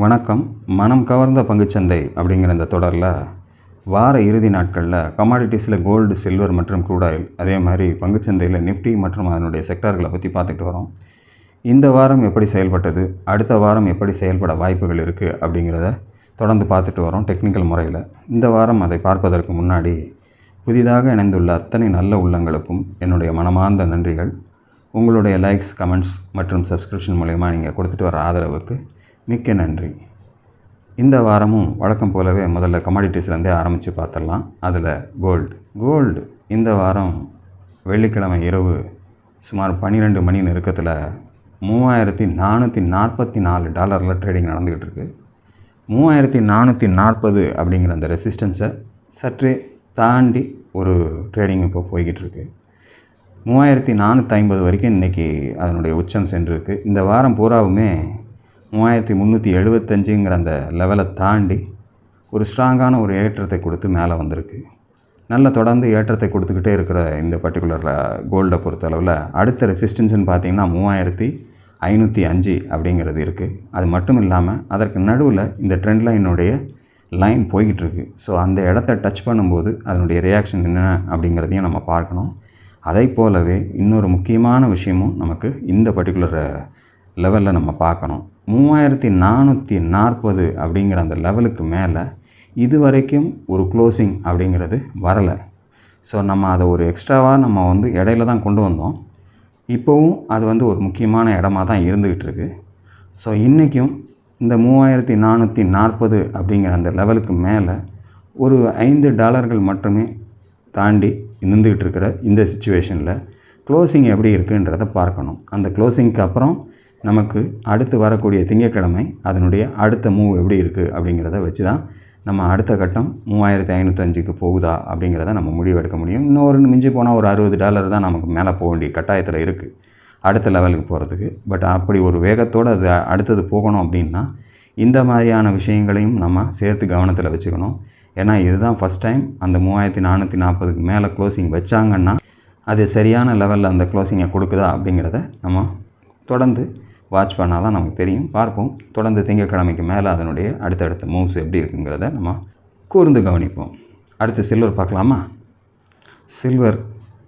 வணக்கம். மனம் கவர்ந்த பங்குச்சந்தை அப்படிங்கிற இந்த தொடரில் வார இறுதி நாட்களில் கமாடிட்டிஸில் கோல்டு சில்வர் மற்றும் குரூடாயில் அதே மாதிரி பங்குச்சந்தையில் நிஃப்டி மற்றும் அதனுடைய செக்டார்களை பற்றி பார்த்துட்டு வரோம். இந்த வாரம் எப்படி செயல்பட்டது? அடுத்த வாரம் எப்படி செயல்பட வாய்ப்புகள் இருக்குது அப்படிங்கிறத தொடர்ந்து பார்த்துட்டு வரோம் டெக்னிக்கல் முறையில். இந்த வாரம் அதை பார்ப்பதற்கு முன்னாடி புதிதாக இணைந்துள்ள அத்தனை நல்ல உள்ளங்களுக்கும் என்னுடைய மனமார்ந்த நன்றிகள். உங்களுடைய லைக்ஸ் கமெண்ட்ஸ் மற்றும் சப்ஸ்கிரிப்ஷன் மூலயமா நீங்கள் கொடுத்துட்டு வர ஆதரவுக்கு மிக்க நன்றி. இந்த வாரமும் வழக்கம் போலவே முதல்ல கமாடிட்டிஸ்லேருந்தே ஆரம்பித்து பார்த்துடலாம் அதில் கோல்டு கோல்டு இந்த வாரம் வெள்ளிக்கிழமை இரவு சுமார் பன்னிரெண்டு மணி நெருக்கத்தில் மூவாயிரத்தி நானூற்றி நாற்பத்தி நாலு டாலரில் ட்ரேடிங் நடந்துக்கிட்டு இருக்கு மூவாயிரத்தி நானூற்றி நாற்பது அப்படிங்கிற அந்த ரெசிஸ்டன்ஸை சற்றே தாண்டி ஒரு ட்ரேடிங் இப்போ போய்கிட்டு இருக்கு மூவாயிரத்தி நானூற்றி ஐம்பது வரைக்கும் இன்றைக்கி அதனுடைய உச்சம் சென்றிருக்கு. இந்த வாரம் பூராவுமே மூவாயிரத்தி முந்நூற்றி எழுபத்தஞ்சுங்கிற அந்த லெவலை தாண்டி ஒரு ஸ்ட்ராங்கான ஒரு ஏற்றத்தை கொடுத்து மேலே வந்திருக்கு. நல்ல தொடர்ந்து ஏற்றத்தை கொடுத்துக்கிட்டே இருக்கிற இந்த பர்டிகுலர் கோல்டை பொறுத்தளவில் அடுத்த ரெசிஸ்டன்ஸ்னு பார்த்தீங்கன்னா மூவாயிரத்தி ஐநூற்றி அஞ்சு அப்படிங்கிறது இருக்குது அது மட்டும் இல்லாமல் அதற்கு நடுவில் இந்த ட்ரெண்ட் லைனுடைய லைன் போய்கிட்டுருக்கு ஸோ அந்த இடத்த டச் பண்ணும்போது அதனுடைய ரியாக்ஷன் என்ன அப்படிங்கிறதையும் நம்ம பார்க்கணும். அதை போலவே இன்னொரு முக்கியமான விஷயமும் நமக்கு இந்த பர்டிகுலர் லெவலில் நம்ம பார்க்கணும். மூவாயிரத்தி நானூற்றி நாற்பது அப்படிங்கிற அந்த லெவலுக்கு மேலே இது வரைக்கும் ஒரு க்ளோசிங் அப்படிங்கிறது வரலை. ஸோ நம்ம அதை ஒரு எக்ஸ்ட்ராவாக நம்ம வந்து இடையில தான் கொண்டு வந்தோம். இப்போவும் அது வந்து ஒரு முக்கியமான இடமா தான் இருந்துக்கிட்டு இருக்கு. ஸோ இன்றைக்கும் இந்த மூவாயிரத்தி நானூற்றி நாற்பது அப்படிங்கிற அந்த லெவலுக்கு மேலே ஒரு ஐந்து டாலர்கள் மட்டுமே தாண்டி நின்றுக்கிட்டு இருக்கிற இந்த சுச்சுவேஷனில் க்ளோசிங் எப்படி இருக்குன்றதை பார்க்கணும். அந்த க்ளோசிங்க்கு அப்புறம் நமக்கு அடுத்து வரக்கூடிய திங்கட்கிழமை அதனுடைய அடுத்த மூவ் எப்படி இருக்குது அப்படிங்கிறத வச்சு தான் நம்ம அடுத்த கட்டம் மூவாயிரத்தி ஐநூற்றஞ்சுக்கு போகுதா அப்படிங்கிறத நம்ம முடிவெடுக்க முடியும். இன்னொரு மிஞ்சி போனால் ஒரு அறுபது டாலர் தான் நமக்கு மேலே போக வேண்டிய கட்டாயத்தில் இருக்குது அடுத்த லெவலுக்கு போகிறதுக்கு பட் அப்படி ஒரு வேகத்தோடு அது அடுத்தது போகணும் அப்படின்னா இந்த மாதிரியான விஷயங்களையும் நம்ம சேர்த்து கவனத்தில் வச்சுக்கணும். ஏன்னா இதுதான் ஃபஸ்ட் டைம் அந்த மூவாயிரத்தி நானூற்றி நாற்பதுக்கு மேலே க்ளோசிங் வச்சாங்கன்னா அது சரியான லெவலில் அந்த க்ளோசிங்கை கொடுக்குதா அப்படிங்கிறத நம்ம தொடர்ந்து வாட்ச் பண்ணால் தான் நமக்கு தெரியும். பார்ப்போம். தொடர்ந்து திங்கட்கிழமைக்கு மேலே அதனுடைய அடுத்தடுத்த மூவ்ஸ் எப்படி இருக்குங்கிறத நம்ம கூர்ந்து கவனிப்போம். அடுத்து சில்வர் பார்க்கலாமா? சில்வர்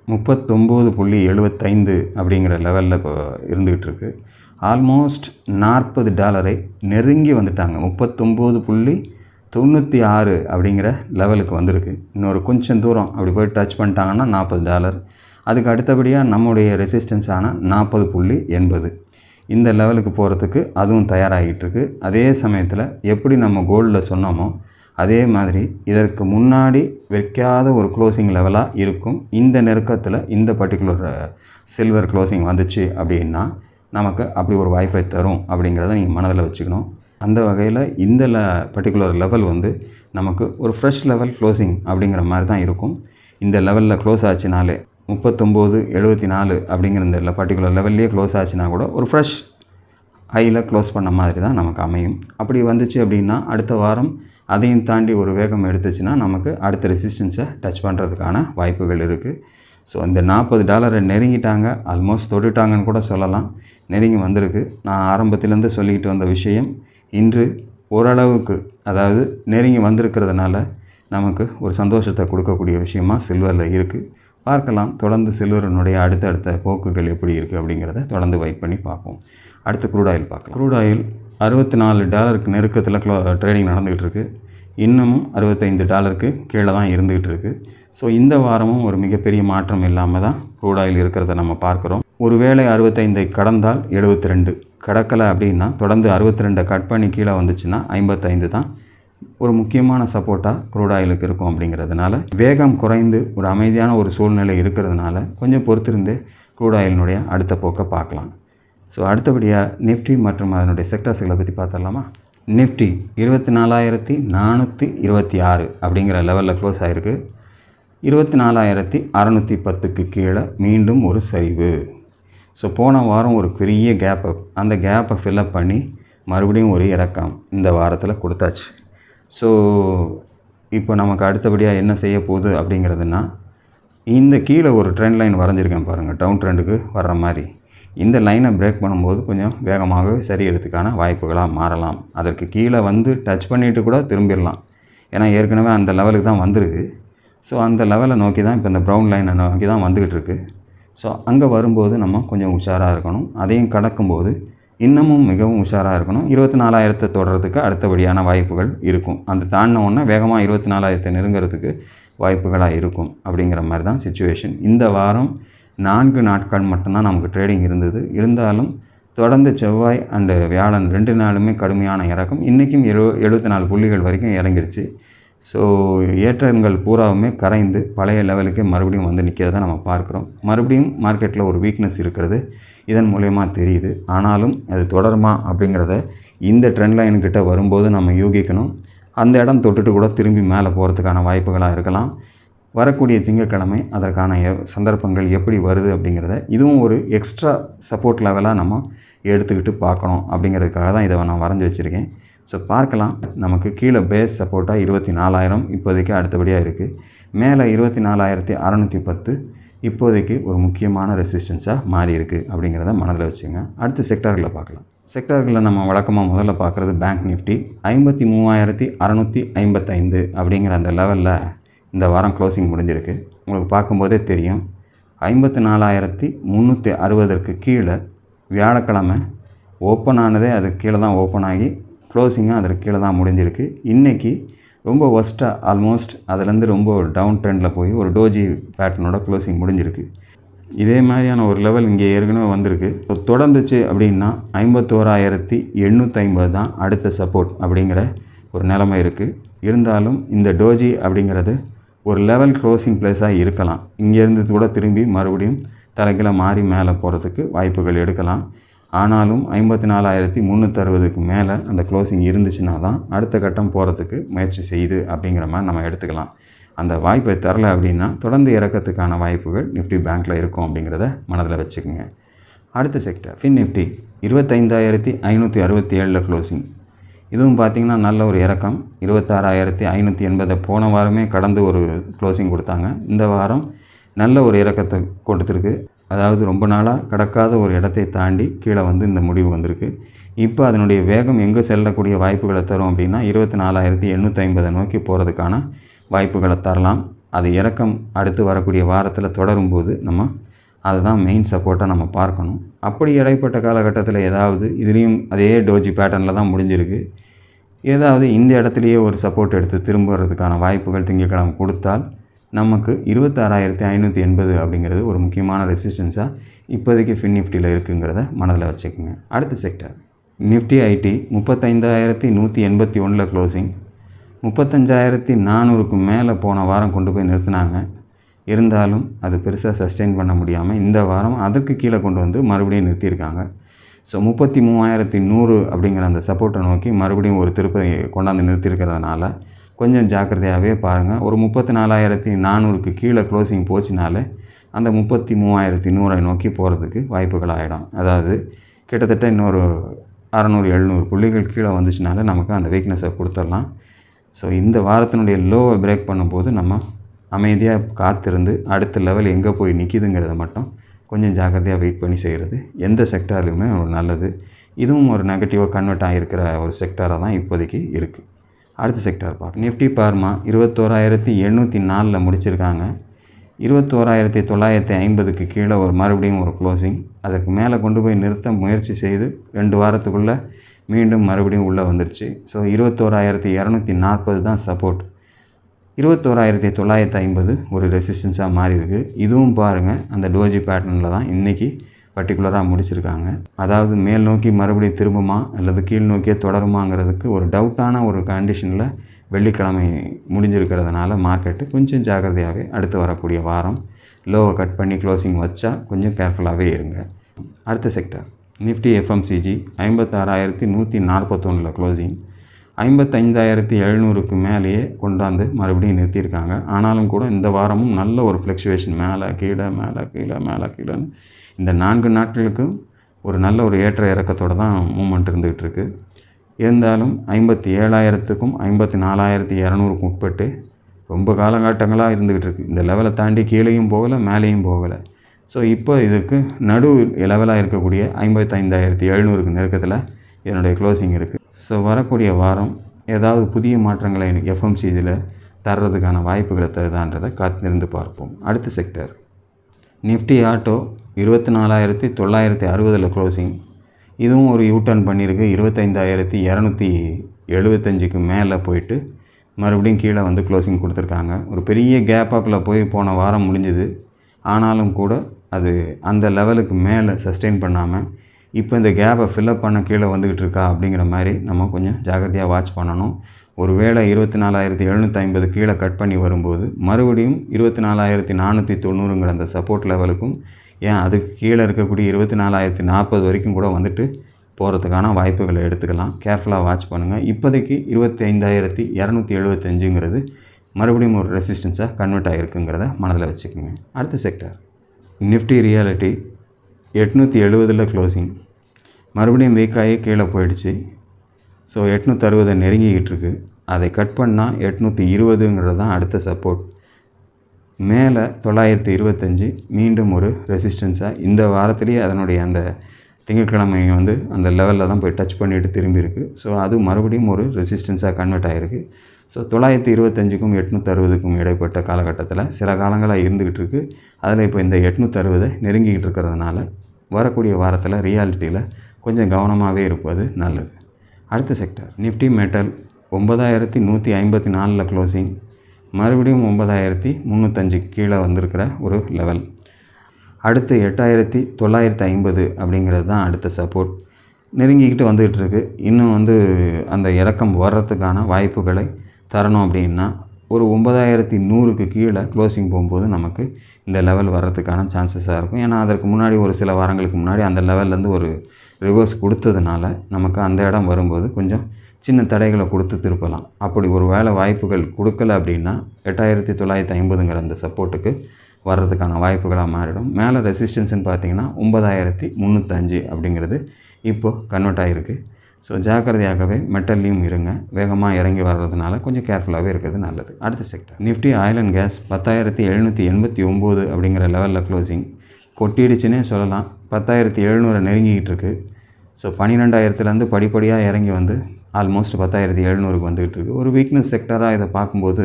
முப்பத்தொம்போது புள்ளி எழுபத்தைந்து அப்படிங்கிற லெவலில் இப்போ இருந்துக்கிட்டு இருக்கு. ஆல்மோஸ்ட் நாற்பது டாலரை நெருங்கி வந்துட்டாங்க. முப்பத்தொம்போது புள்ளி தொண்ணூற்றி ஆறு அப்படிங்கிற லெவலுக்கு வந்திருக்கு. இன்னொரு கொஞ்சம் தூரம் அப்படி போய் டச் பண்ணிட்டாங்கன்னா நாற்பது டாலர் அதுக்கு அடுத்தபடியாக நம்முடைய ரெசிஸ்டன்ஸான நாற்பது புள்ளி எண்பது. இந்த லெவலுக்கு போகிறதுக்கு அதுவும் தயாராகிட்டுருக்கு. அதே சமயத்தில் எப்படி நம்ம கோல்டில் சொன்னோமோ அதே மாதிரி இதற்கு முன்னாடி வைக்காத ஒரு க்ளோசிங் லெவலாக இருக்கும். இந்த நெருக்கத்தில் இந்த பர்டிகுலர் சில்வர் க்ளோசிங் வந்துச்சு அப்படின்னா நமக்கு அப்படி ஒரு வாய்ப்பை தரும் அப்படிங்கிறத நீங்கள் மனதில் வச்சுக்கணும். அந்த வகையில் இந்த ல பர்டிகுலர் லெவல் வந்து நமக்கு ஒரு ஃப்ரெஷ் லெவல் க்ளோசிங் அப்படிங்கிற மாதிரி தான் இருக்கும். இந்த லெவலில் க்ளோஸ் ஆச்சுனாலே முப்பத்தொம்போது எழுபத்தி நாலு அப்படிங்கிற இந்த பர்டிகுலர் லெவல்லையே க்ளோஸ் ஆச்சுன்னா கூட ஒரு ஃப்ரெஷ் ஹையில் க்ளோஸ் பண்ண மாதிரி தான் நமக்கு அமையும். அப்படி வந்துச்சு அப்படின்னா அடுத்த வாரம் அதையும் தாண்டி ஒரு வேகம் எடுத்துச்சுன்னா நமக்கு அடுத்த ரெசிஸ்டன்ஸை டச் பண்ணுறதுக்கான வாய்ப்புகள் இருக்குது ஸோ இந்த நாற்பது டாலரை நெருங்கிட்டாங்க ஆல்மோஸ்ட் தொட்டுட்டாங்கன்னு கூட சொல்லலாம். நெருங்கி வந்திருக்கு. நான் ஆரம்பத்திலேருந்து சொல்லிக்கிட்டு வந்த விஷயம் இன்று ஓரளவுக்கு அதாவது நெருங்கி வந்திருக்கிறதுனால நமக்கு ஒரு சந்தோஷத்தை கொடுக்கக்கூடிய விஷயமா சில்வரில் இருக்குது பார்க்கலாம். தொடர்ந்து சில்வரனுடைய அடுத்தடுத்த போக்குகள் எப்படி இருக்குது அப்படிங்கிறத தொடர்ந்து வெயிட் பண்ணி பார்ப்போம். அடுத்து க்ரூட் ஆயில் பார்க்கலாம். க்ரூட் ஆயில் அறுபத்தி நாலு டாலருக்கு நெருக்கத்தில் க்ளோ ட்ரேடிங் நடந்துகிட்டு இருக்குது இன்னமும் அறுபத்தைந்து டாலருக்கு கீழே தான் இருந்துகிட்டு இருக்குது ஸோ இந்த வாரமும் ஒரு மிகப்பெரிய மாற்றம் இல்லாமல் தான் க்ரூட் ஆயில் இருக்கிறத நம்ம பார்க்குறோம். ஒருவேளை அறுபத்தைந்தை கடந்தால் எழுபத்தி ரெண்டு கடக்கலை அப்படின்னா தொடர்ந்து அறுபத்தி ரெண்டை கட் பண்ணி கீழே வந்துச்சுன்னா ஐம்பத்தைந்து தான் ஒரு முக்கியமான சப்போர்ட்டாக க்ரூட் ஆயிலுக்கு இருக்கும் அப்படிங்கிறதுனால வேகம் குறைந்து ஒரு அமைதியான ஒரு சூழ்நிலை இருக்கிறதுனால கொஞ்சம் பொறுத்திருந்து க்ரூட் ஆயிலினுடைய அடுத்த போக்கை பார்க்கலாம். ஸோ அடுத்தபடியாக நிஃப்டி மற்றும் அதனுடைய செக்டர்ஸ்களை பற்றி பார்த்துடலாமா? நிஃப்டி இருபத்தி நாலாயிரத்தி நானூற்றி இருபத்தி ஆறு அப்படிங்கிற லெவலில் க்ளோஸ் ஆகிருக்கு இருபத்தி நாலாயிரத்தி அறநூற்றி பத்துக்கு கீழே மீண்டும் ஒரு சரிவு. ஸோ போன வாரம் ஒரு பெரிய கேப் அந்த கேப்பை ஃபில்லப் பண்ணி மறுபடியும் ஒரு இறக்கம் இந்த வாரத்தில் கொடுத்தாச்சு. ஸோ இப்போ நமக்கு அடுத்தபடியாக என்ன செய்ய போகுது அப்படிங்கிறதுனா இந்த கீழே ஒரு ட்ரெண்ட் லைன் வரைஞ்சிருக்கேன் பாருங்கள் டவுன் ட்ரெண்டுக்கு வர்ற மாதிரி. இந்த லைனை பிரேக் பண்ணும்போது கொஞ்சம் வேகமாகவே சரியறதுக்கான வாய்ப்புகளாக மாறலாம். அதற்கு கீழே வந்து டச் பண்ணிவிட்டு கூட திரும்பிடலாம். ஏன்னா ஏற்கனவே அந்த லெவலுக்கு தான் வந்திருக்கு. ஸோ அந்த லெவலை நோக்கி தான் இப்போ இந்த ப்ரௌன் லைனை நோக்கி தான் வந்துக்கிட்டு இருக்குது ஸோ அங்கே வரும்போது நம்ம கொஞ்சம் உஷாராக இருக்கணும். அதையும் கடக்கும்போது இன்னமும் மிகவும் உஷாராக இருக்கணும். இருபத்தி நாலாயிரத்தை தொடர்றதுக்கு அடுத்தபடியான வாய்ப்புகள் இருக்கும். அந்த தாண்டின ஒன்று வேகமாக இருபத்தி நாலாயிரத்தை நெருங்கிறதுக்கு வாய்ப்புகளாக இருக்கும் அப்படிங்கிற மாதிரி தான் சுச்சுவேஷன் இந்த வாரம் நான்கு நாட்கள் மட்டும்தான் நமக்கு ட்ரேடிங் இருந்தது. இருந்தாலும் தொடர்ந்து செவ்வாய் அண்டு வியாழன் ரெண்டு நாளுமே கடுமையான இறக்கம். இன்றைக்கும் எழு எழுபத்தி நாலு புள்ளிகள் வரைக்கும் இறங்கிடுச்சு. ஸோ ஏற்றங்கள் பூராவுமே கரைந்து பழைய லெவலுக்கே மறுபடியும் வந்து நிற்கிறத நம்ம பார்க்குறோம். மறுபடியும் மார்க்கெட்டில் ஒரு வீக்னஸ் இருக்கிறது. இதன் மூலயமா தெரியுது. ஆனாலும் அது தொடருமா அப்படிங்கிறத இந்த ட்ரெண்ட் லைன்கிட்ட வரும்போது நம்ம யூகிக்கணும். அந்த இடம் தொட்டுட்டு கூட திரும்பி மேலே போகிறதுக்கான வாய்ப்புகளாக இருக்கலாம். வரக்கூடிய திங்கட்கிழமை அதற்கான சந்தர்ப்பங்கள் எப்படி வருது அப்படிங்கிறத இதுவும் ஒரு எக்ஸ்ட்ரா சப்போர்ட் லெவலாக நம்ம எடுத்துக்கிட்டு பார்க்கணும் அப்படிங்கிறதுக்காக தான் இதை நான் வரைஞ்சி வச்சுருக்கேன். ஸோ பார்க்கலாம். நமக்கு கீழே பேஸ் சப்போர்ட்டாக இருபத்தி நாலாயிரம் இப்போதைக்கு அடுத்தபடியாக இருக்குது மேலே இருபத்தி நாலாயிரத்தி அறநூற்றி பத்து இப்போதைக்கு ஒரு முக்கியமான ரெசிஸ்டன்ஸாக மாறி இருக்குது அப்படிங்கிறத மனதில் வச்சுங்க. அடுத்த செக்டார்களை பார்க்கலாம். செக்டார்களில் நம்ம வழக்கமாக முதல்ல பார்க்குறது பேங்க் நிஃப்டி ஐம்பத்தி மூவாயிரத்தி அறநூற்றி ஐம்பத்தைந்து அப்படிங்கிற அந்த லெவலில் இந்த வாரம் க்ளோசிங் முடிஞ்சிருக்கு. உங்களுக்கு பார்க்கும்போதே தெரியும். ஐம்பத்தி நாலாயிரத்தி முந்நூற்றி அறுபதற்கு கீழே வியாழக்கிழமை ஓப்பன் ஆனதே அது கீழே தான் ஓப்பன் ஆகி க்ளோசிங்கும் அதற்கு கீழே தான் முடிஞ்சிருக்கு. இன்றைக்கி ரொம்ப ஒஸ்ட்டாக ஆல்மோஸ்ட் அதுலேருந்து ரொம்ப டவுன் ட்ரெண்டில் போய் ஒரு டோஜி பேட்டர்னோட க்ளோசிங் முடிஞ்சிருக்கு. இதே மாதிரியான ஒரு லெவல் இங்கே ஏற்கனவே வந்திருக்கு. ஸோ தொடர்ந்துச்சு அப்படின்னா ஐம்பத்தோராயிரத்தி எண்ணூற்றி ஐம்பது தான் அடுத்த சப்போர்ட் அப்படிங்கிற ஒரு நிலைமை இருக்குது இருந்தாலும் இந்த டோஜி அப்படிங்கிறது ஒரு லெவல் க்ளோசிங் ப்ளேஸாக இருக்கலாம். இங்கேருந்து கூட திரும்பி மறுபடியும் தலைகீழ மாறி மேலே போகிறதுக்கு வாய்ப்புகள் எடுக்கலாம். ஆனாலும் ஐம்பத்தி நாலாயிரத்தி முந்நூற்றறுபதுக்கு மேலே அந்த க்ளோசிங் இருந்துச்சுன்னா தான் அடுத்த கட்டம் போகிறதுக்கு முயற்சி செய்யுது அப்படிங்கிற மாதிரி நம்ம எடுத்துக்கலாம். அந்த வாய்ப்பை தரல அப்படின்னா தொடர்ந்து இறக்கத்துக்கான வாய்ப்புகள் நிஃப்டி பேங்க்கில் இருக்கும் அப்படிங்கிறத மனதில் வச்சுக்கோங்க. அடுத்த செக்டர் ஃபின் நிஃப்டி இருபத்தைந்தாயிரத்தி ஐநூற்றி அறுபத்தி ஏழில் க்ளோசிங் இதுவும் பார்த்திங்கன்னா நல்ல ஒரு இறக்கம். இருபத்தாறாயிரத்தி ஐநூற்றி எண்பதை போன வாரமே கடந்து ஒரு க்ளோசிங் கொடுத்தாங்க. இந்த வாரம் நல்ல ஒரு இறக்கத்தை கொடுத்துருக்கு. அதாவது ரொம்ப நாளாக கடக்காத ஒரு இடத்தை தாண்டி கீழே வந்து இந்த முடிவு வந்திருக்கு. இப்போ அதனுடைய வேகம் எங்கே செல்லக்கூடிய வாய்ப்புகளை தரும் அப்படின்னா இருபத்தி நாலாயிரத்தி எண்ணூற்றி ஐம்பதை நோக்கி போகிறதுக்கான வாய்ப்புகளை தரலாம். அது இறக்கம் அடுத்து வரக்கூடிய வாரத்தில் தொடரும்போது நம்ம அதுதான் மெயின் சப்போர்ட்டாக நம்ம பார்க்கணும். அப்படி இடைப்பட்ட காலகட்டத்தில் ஏதாவது இதுலேயும் அதே டோஜி பேட்டர்னில் தான் முடிஞ்சிருக்கு. ஏதாவது இந்த இடத்துலையே ஒரு சப்போர்ட் எடுத்து திரும்புறதுக்கான வாய்ப்புகள் திங்கட்கிழமை கொடுத்தால் நமக்கு இருபத்தாறாயிரத்தி ஐநூற்றி எண்பது அப்படிங்கிறது ஒரு முக்கியமான ரெசிஸ்டன்ஸாக இப்போதைக்கு ஃபின் நிஃப்டியில் இருக்குங்கிறத மனதில் வச்சுக்கோங்க. அடுத்த செக்டர் நிஃப்டி ஐடி முப்பத்தைந்தாயிரத்தி நூற்றி எண்பத்தி ஒன்றில் க்ளோசிங் முப்பத்தஞ்சாயிரத்தி நானூறுக்கு மேலே போன வாரம் கொண்டு போய் நிறுத்தினாங்க. இருந்தாலும் அது பெருசாக சஸ்டெயின் பண்ண முடியாமல் இந்த வாரம் அதற்கு கீழே கொண்டு வந்து மறுபடியும் நிறுத்தியிருக்காங்க. ஸோ முப்பத்தி மூவாயிரத்தி நூறு அப்படிங்கிற அந்த சப்போர்ட்டை நோக்கி மறுபடியும் ஒரு திருப்பதி கொண்டாந்து நிறுத்தியிருக்கிறதுனால கொஞ்சம் ஜாக்கிரதையாகவே பாருங்கள் ஒரு முப்பத்தி நாலாயிரத்தி நானூறுக்கு கீழே க்ளோசிங் போச்சுனாலே அந்த முப்பத்தி மூவாயிரத்தி நூறை நோக்கி போகிறதுக்கு வாய்ப்புகள் ஆகிடும் அதாவது கிட்டத்தட்ட இன்னொரு அறநூறு எழுநூறு புள்ளிகள் கீழே வந்துச்சுனால நமக்கு அந்த வீக்னஸை கொடுத்துடலாம். ஸோ இந்த வாரத்தினுடைய லோவை பிரேக் பண்ணும்போது நம்ம அமைதியாக காத்திருந்து அடுத்த லெவல் எங்கே போய் நிற்கிதுங்கிறத மட்டும் கொஞ்சம் ஜாக்கிரதையாக வெயிட் பண்ணி செய்கிறது எந்த செக்டார்லையுமே ஒரு நல்லது. இதுவும் ஒரு நெகட்டிவாக கன்வெர்ட் ஆகிருக்கிற ஒரு செக்டாராக தான் இப்போதைக்கு இருக்குது அடுத்த செக்டார் பார்க்க நிஃப்டி பார்மா இருபத்தோராயிரத்தி எண்ணூற்றி நாலில் முடிச்சிருக்காங்க. இருபத்தோராயிரத்தி தொள்ளாயிரத்தி ஐம்பதுக்கு கீழே ஒரு மறுபடியும் ஒரு க்ளோசிங் அதுக்கு மேலே கொண்டு போய் நிறுத்த முயற்சி செய்து ரெண்டு வாரத்துக்குள்ளே மீண்டும் மறுபடியும் உள்ளே வந்துருச்சு. ஸோ இருபத்தோராயிரத்தி இரநூத்தி நாற்பது தான் சப்போர்ட் இருபத்தோராயிரத்தி தொள்ளாயிரத்தி ஐம்பது ஒரு ரெசிஸ்டன்ஸாக மாறி இருக்குது இதுவும் பாருங்கள் அந்த டோஜி பேட்டர்னில் தான் இன்றைக்கி பர்டிகுலராக முடிச்சிருக்காங்க. அதாவது மேல் நோக்கி மறுபடியும் திரும்புமா அல்லது கீழ் நோக்கியே தொடருமாங்கிறதுக்கு ஒரு டவுட்டான ஒரு கண்டிஷனில் வெள்ளிக்கிழமை முடிஞ்சிருக்கிறதுனால மார்க்கெட்டு கொஞ்சம் ஜாக்கிரதையாகவே அடுத்து வரக்கூடிய வாரம் லோவை கட் பண்ணி க்ளோசிங் வச்சா கொஞ்சம் கேர்ஃபுல்லாகவே இருங்க. அடுத்த செக்டர் நிஃப்டி எஃப்எம்சிஜி ஐம்பத்தாறாயிரத்தி நூற்றி நாற்பத்தொன்னில் க்ளோசிங் ஐம்பத்தைந்தாயிரத்தி எழுநூறுக்கு மேலேயே கொண்டாந்து மறுபடியும் நிறுத்தியிருக்காங்க. ஆனாலும் கூட இந்த வாரமும் நல்ல ஒரு ஃப்ளக்சுவேஷன் மேலே கீழே மேலே கீழே மேலே கீழேன்னு இந்த நான்கு நாட்களுக்கும் ஒரு நல்ல ஒரு ஏற்ற இறக்கத்தோடு தான் மூமெண்ட் இருந்துகிட்டு இருக்கு இருந்தாலும் ஐம்பத்தி ஏழாயிரத்துக்கும் ஐம்பத்தி நாலாயிரத்தி இரநூறுக்கும் உட்பட்டு ரொம்ப காலகட்டங்களாக இருந்துக்கிட்டு இருக்குது இந்த லெவலை தாண்டி கீழேயும் போகலை மேலேயும் போகலை. ஸோ இப்போ இதுக்கு நடு லெவலாக இருக்கக்கூடிய ஐம்பத்தைந்தாயிரத்தி எழுநூறுக்கு நெருக்கத்தில் என்னுடைய க்ளோசிங் இருக்குது ஸோ வரக்கூடிய வாரம் ஏதாவது புதிய மாற்றங்களை எஃப்எம்சிஜியில் தர்றதுக்கான வாய்ப்புகளை தருதான்றதை காத்திருந்து பார்ப்போம். அடுத்த செக்டர் நிஃப்டி ஆட்டோ இருபத்தி நாலாயிரத்தி தொள்ளாயிரத்தி அறுபதில் க்ளோசிங் இதுவும் ஒரு யூட்டர்ன் பண்ணியிருக்கு. இருபத்தைந்தாயிரத்தி இரநூத்தி எழுபத்தஞ்சுக்கு மேலே போயிட்டு மறுபடியும் கீழே வந்து க்ளோசிங் கொடுத்துருக்காங்க. ஒரு பெரிய கேப் அப்பில் போய் போன வாரம் முடிஞ்சுது. ஆனாலும் கூட அது அந்த லெவலுக்கு மேலே சஸ்டெயின் பண்ணாமல் இப்போ இந்த கேப்பை ஃபில்அப் பண்ண கீழே வந்துக்கிட்டு இருக்கா அப்படிங்கிற மாதிரி நம்ம கொஞ்சம் ஜாகிரதையாக வாட்ச் பண்ணணும். ஒரு வேளை இருபத்தி நாலாயிரத்தி எழுநூற்றி ஐம்பது கீழே கட் பண்ணி வரும்போது மறுபடியும் இருபத்தி நாலாயிரத்தி நானூற்றி தொண்ணூறுங்கிற அந்த சப்போர்ட் லெவலுக்கும் ஏன் அதுக்கு கீழே இருக்கக்கூடிய இருபத்தி நாலாயிரத்தி நாற்பது வரைக்கும் கூட வந்துட்டு போகிறதுக்கான வாய்ப்புகளை எடுத்துக்கலாம். கேர்ஃபுல்லாக வாட்ச் பண்ணுங்கள் இப்போதைக்கு இருபத்தி ஐந்தாயிரத்தி இரநூத்தி எழுபத்தஞ்சுங்கிறது மறுபடியும் ஒரு ரெசிஸ்டன்ஸாக கன்வெர்ட் ஆகிருக்குங்கிறத மனதில் வச்சுக்கோங்க. அடுத்த செக்டர் நிஃப்டி ரியாலிட்டி எட்நூற்றி எழுபதில் க்ளோசிங் மறுபடியும் வீக்காகி கீழே போயிடுச்சு. ஸோ எட்நூற்றி அறுபதை நெருங்கிக்கிட்டு இருக்கு. அதை கட் பண்ணால் எட்நூற்றி இருபதுங்கிறது தான் அடுத்த சப்போர்ட் மேலே தொள்ளாயிரத்தி இருபத்தஞ்சி மீண்டும் ஒரு ரெசிஸ்டன்ஸாக இந்த வாரத்திலேயே அதனுடைய அந்த திங்கட்கிழமை வந்து அந்த லெவலில் தான் போய் டச் பண்ணிட்டு திரும்பி இருக்குது ஸோ அது மறுபடியும் ஒரு ரெசிஸ்டன்ஸாக கன்வெர்ட் ஆகிருக்கு ஸோ தொள்ளாயிரத்தி இருபத்தஞ்சுக்கும் எட்நூற்றறுபதுக்கும் இடைப்பட்ட காலகட்டத்தில் சில காலங்களாக இருந்துக்கிட்டு இருக்குது அதில் இப்போ இந்த எட்நூற்றறுபதை நெருங்கிக்கிட்டு இருக்கிறதுனால வரக்கூடிய வாரத்தில் ரியாலிட்டியில் கொஞ்சம் கவனமாகவே இருப்பது நல்லது. அடுத்த செக்டர் நிஃப்டி மெட்டல் ஒன்பதாயிரத்தி நூற்றி ஐம்பத்தி நாலில் க்ளோசிங் மறுபடியும் ஒம்பதாயிரத்தி முந்நூற்றஞ்சு கீழே வந்திருக்கிற ஒரு லெவல் அடுத்து எட்டாயிரத்தி தொள்ளாயிரத்தி ஐம்பது அப்படிங்கிறது தான் அடுத்த சப்போர்ட் நெருங்கிக்கிட்டு வந்துக்கிட்டு இருக்குது இன்னும் வந்து அந்த இறக்கம் வர்றதுக்கான வாய்ப்புகளை தரணும் அப்படின்னா ஒரு ஒம்பதாயிரத்தி நூறுக்கு கீழே க்ளோசிங் போகும்போது நமக்கு இந்த லெவல் வர்றதுக்கான சான்சஸாக இருக்கும். ஏன்னா அதற்கு முன்னாடி ஒரு சில வாரங்களுக்கு முன்னாடி அந்த லெவல்லேருந்து ஒரு ரிவர்ஸ் கொடுத்ததுனால நமக்கு அந்த இடம் வரும்போது கொஞ்சம் சின்ன தடைகளை கொடுத்து திருப்பலாம். அப்படி ஒரு வேளை வாய்ப்புகள் கொடுக்கல அப்படின்னா எட்டாயிரத்தி தொள்ளாயிரத்தி ஐம்பதுங்கிற அந்த சப்போர்ட்டுக்கு வர்றதுக்கான வாய்ப்புகளாக மாறிடும். மேலே ரெசிஸ்டன்ஸ்னு பார்த்தீங்கன்னா ஒம்பதாயிரத்தி முந்நூற்றஞ்சு அப்படிங்கிறது இப்போது கன்வெர்ட் ஆகிருக்கு ஸோ ஜாக்கிரதையாகவே மெட்டல்லையும் இருங்க. வேகமாக இறங்கி வர்றதுனால கொஞ்சம் கேர்ஃபுல்லாகவே இருக்கிறது நல்லது. அடுத்த sector Nifty oil and gas பத்தாயிரத்தி எழுநூற்றி எண்பத்தி ஒம்பது அப்படிங்கிற லெவலில் க்ளோசிங் கொட்டிடுச்சுன்னே சொல்லலாம். பத்தாயிரத்தி எழுநூறு நெருங்கிக்கிட்டு இருக்குது ஸோ பன்னிரெண்டாயிரத்துலேருந்து படிப்படியாக இறங்கி வந்து ஆல்மோஸ்ட் பத்தாயிரத்தி எழுநூறுக்கு வந்துகிட்டு இருக்குது ஒரு வீக்னஸ் செக்டராக இதை பார்க்கும்போது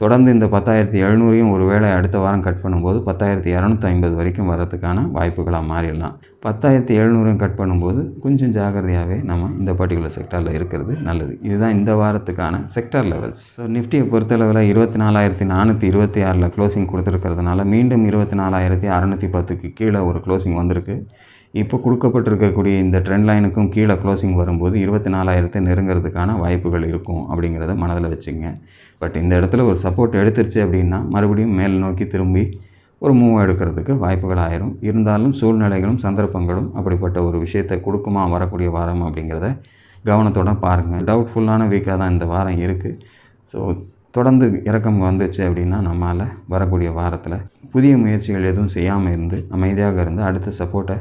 தொடர்ந்து இந்த பத்தாயிரத்தி எழுநூறையும் ஒரு வேளை அடுத்த வாரம் கட் பண்ணும்போது பத்தாயிரத்தி இரநூத்தி ஐம்பது வரைக்கும் வரதுக்கான வாய்ப்புகளாக மாறிடலாம். பத்தாயிரத்தி எழுநூறையும் கட் பண்ணும்போது கொஞ்சம் ஜாகிரதையாகவே நம்ம இந்த பர்டிகுலர் செக்டரில் இருக்கிறது நல்லது. இதுதான் இந்த வாரத்துக்கான செக்டர் லெவல்ஸ் ஸோ நிஃப்டியை பொறுத்தளவில் இருபத்தி நாலாயிரத்தி நானூற்றி இருபத்தி ஆறில் க்ளோசிங் கொடுத்துருக்கிறதுனால மீண்டும் இருபத்தி நாலாயிரத்தி அறநூற்றி பத்துக்கு கீழே ஒரு க்ளோசிங் வந்திருக்கு. இப்போ கொடுக்கப்பட்டிருக்கக்கூடிய இந்த ட்ரெண்ட் லைனுக்கும் கீழே க்ளோசிங் வரும்போது இருபத்தி நாலாயிரத்தை நெருங்கிறதுக்கான வாய்ப்புகள் இருக்கும் அப்படிங்கிறத மனதில் வச்சுங்க. பட் இந்த இடத்துல ஒரு சப்போர்ட் எடுத்துருச்சு அப்படின்னா மறுபடியும் மேல் நோக்கி திரும்பி ஒரு மூவ் எடுக்கிறதுக்கு வாய்ப்புகள் ஆயிரும். இருந்தாலும் சூழ்நிலைகளும் சந்தர்ப்பங்களும் அப்படிப்பட்ட ஒரு விஷயத்தை கொடுக்குமா வரக்கூடிய வாரம் அப்படிங்கிறத கவனத்தோட பாருங்கள் டவுட்ஃபுல்லான வீக்காக தான் இந்த வாரம் இருக்குது ஸோ தொடர்ந்து இறக்கம் வந்துச்சு அப்படின்னா நம்மளால் வரக்கூடிய வாரத்தில் புதிய முயற்சிகள் எதுவும் செய்யாமல் இருந்து அமைதியாக இருந்து அடுத்த சப்போர்ட்டை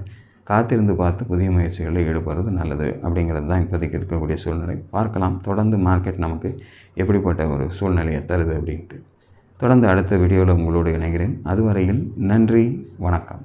காத்திருந்து பார்த்து புதிய முயற்சிகளில் ஈடுபடுறது நல்லது அப்படிங்கிறது தான் இப்போதைக்கு இருக்கக்கூடிய சூழ்நிலை. பார்க்கலாம். தொடர்ந்து மார்க்கெட் நமக்கு எப்படிப்பட்ட ஒரு சூழ்நிலையை தருது அப்படின்ட்டு. தொடர்ந்து அடுத்த வீடியோவில் உங்களோடு இணைகிறேன். அதுவரையில் நன்றி வணக்கம்.